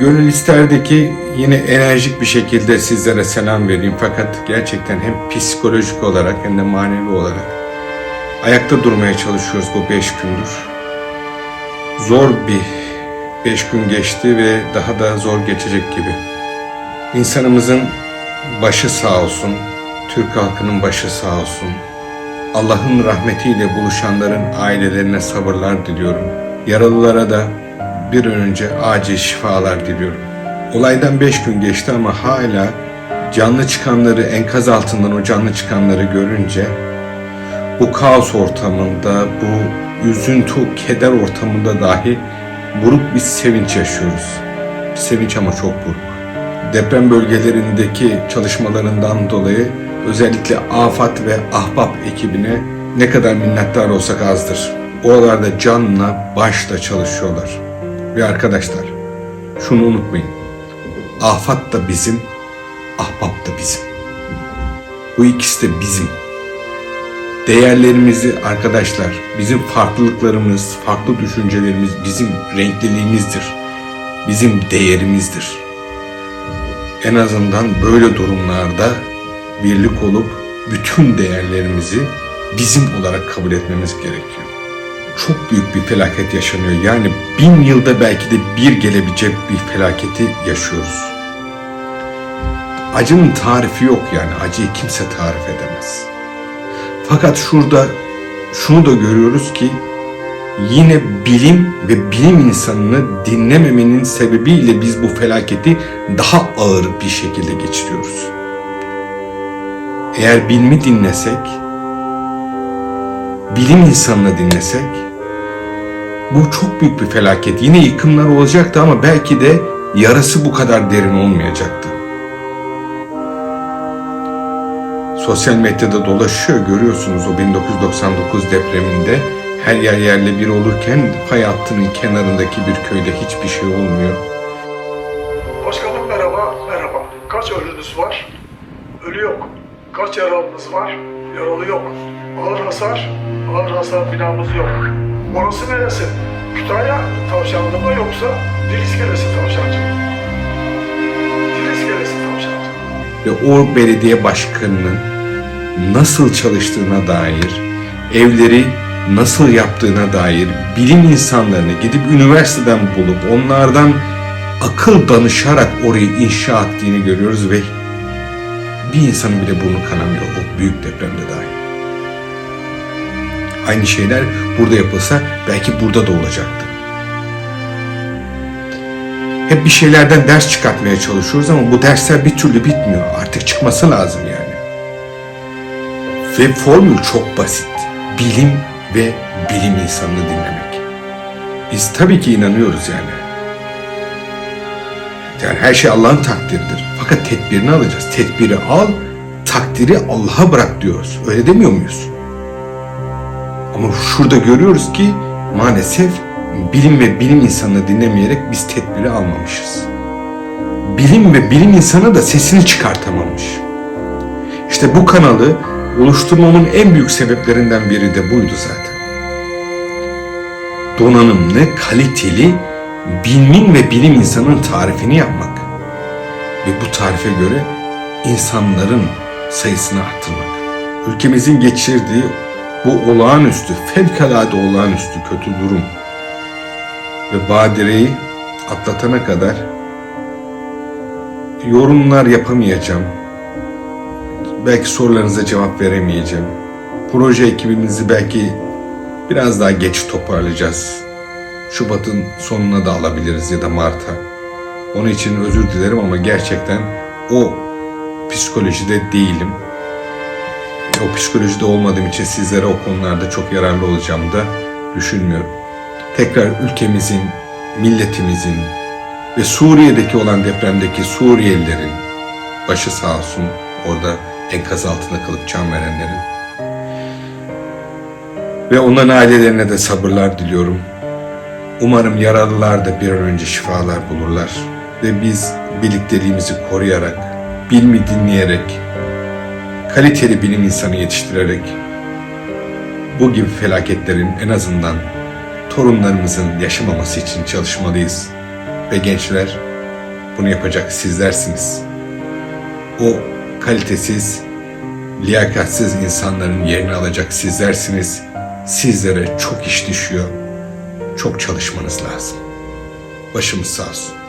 Gönül isterdi ki yine enerjik bir şekilde sizlere selam vereyim fakat gerçekten hem psikolojik olarak hem de manevi olarak ayakta durmaya çalışıyoruz bu beş gündür. Zor bir beş gün geçti ve daha da zor geçecek gibi. İnsanımızın başı sağ olsun, Türk halkının başı sağ olsun. Allah'ın rahmetiyle buluşanların ailelerine sabırlar diliyorum. Yaralılara da bir an önce acil şifalar diliyorum. Olaydan beş gün geçti ama hala canlı çıkanları, enkaz altından o canlı çıkanları görünce bu kaos ortamında, bu üzüntü, keder ortamında dahi buruk bir sevinç yaşıyoruz. Bir sevinç ama çok buruk. Deprem bölgelerindeki çalışmalarından dolayı özellikle AFAD ve Ahbap ekibine ne kadar minnettar olsak azdır. Oralarda canla başla çalışıyorlar. Ve arkadaşlar şunu unutmayın. Afat da bizim, ahbap da bizim. Bu ikisi de bizim. Değerlerimizi arkadaşlar, bizim farklılıklarımız, farklı düşüncelerimiz bizim renkliliğimizdir. Bizim değerimizdir. En azından böyle durumlarda birlik olup bütün değerlerimizi bizim olarak kabul etmemiz gerekiyor çok büyük bir felaket yaşanıyor. Yani bin yılda belki de bir gelebilecek bir felaketi yaşıyoruz. Acının tarifi yok yani. Acıyı kimse tarif edemez. Fakat şurada şunu da görüyoruz ki yine bilim ve bilim insanını dinlememenin sebebiyle biz bu felaketi daha ağır bir şekilde geçiriyoruz. Eğer bilimi dinlesek, bilim insanını dinlesek bu çok büyük bir felaket. Yine yıkımlar olacaktı ama belki de yarası bu kadar derin olmayacaktı. Sosyal medyada dolaşıyor görüyorsunuz o 1999 depreminde her yer yerle bir olurken fay hattının kenarındaki bir köyde hiçbir şey olmuyor. Başkanım merhaba, merhaba. Kaç ölünüz var? Ölü yok. Kaç yaralınız var? Yaralı yok. Ağır hasar, ağır hasar binamız yok. Orası neresi? Kütahya tavşanlı mı yoksa Diliskelesi tavşancı mı? Diliskelesi tavşancı. ve o belediye başkanının nasıl çalıştığına dair, evleri nasıl yaptığına dair bilim insanlarını gidip üniversiteden bulup onlardan akıl danışarak orayı inşa ettiğini görüyoruz ve bir insanın bile burnu kanamıyor o büyük depremde dahi. Aynı şeyler burada yapılsa belki burada da olacaktı. Hep bir şeylerden ders çıkartmaya çalışıyoruz ama bu dersler bir türlü bitmiyor. Artık çıkması lazım yani. Ve formül çok basit. Bilim ve bilim insanını dinlemek. Biz tabii ki inanıyoruz yani. Yani her şey Allah'ın takdiridir. Fakat tedbirini alacağız. Tedbiri al, takdiri Allah'a bırak diyoruz. Öyle demiyor muyuz? Ama şurada görüyoruz ki maalesef bilim ve bilim insanını dinlemeyerek biz tedbiri almamışız. Bilim ve bilim insanı da sesini çıkartamamış. İşte bu kanalı oluşturmamın en büyük sebeplerinden biri de buydu zaten. Donanımlı, kaliteli, bilimin ve bilim insanının tarifini yapmak. Ve bu tarife göre insanların sayısını arttırmak. Ülkemizin geçirdiği bu olağanüstü, fevkalade olağanüstü kötü durum ve badireyi atlatana kadar yorumlar yapamayacağım. Belki sorularınıza cevap veremeyeceğim. Proje ekibimizi belki biraz daha geç toparlayacağız. Şubat'ın sonuna da alabiliriz ya da Mart'a. Onun için özür dilerim ama gerçekten o psikolojide değilim. O psikolojide olmadığım için sizlere o konularda çok yararlı olacağımı da düşünmüyorum. Tekrar ülkemizin, milletimizin ve Suriye'deki olan depremdeki Suriyelilerin başı sağ olsun orada enkaz altında kalıp can verenlerin ve onların ailelerine de sabırlar diliyorum. Umarım yaralılar da bir an önce şifalar bulurlar ve biz birlikteliğimizi koruyarak, bilmi dinleyerek, kaliteli bilim insanı yetiştirerek bu gibi felaketlerin en azından torunlarımızın yaşamaması için çalışmalıyız. Ve gençler bunu yapacak sizlersiniz. O kalitesiz, liyakatsiz insanların yerini alacak sizlersiniz. Sizlere çok iş düşüyor. Çok çalışmanız lazım. Başımız sağ olsun.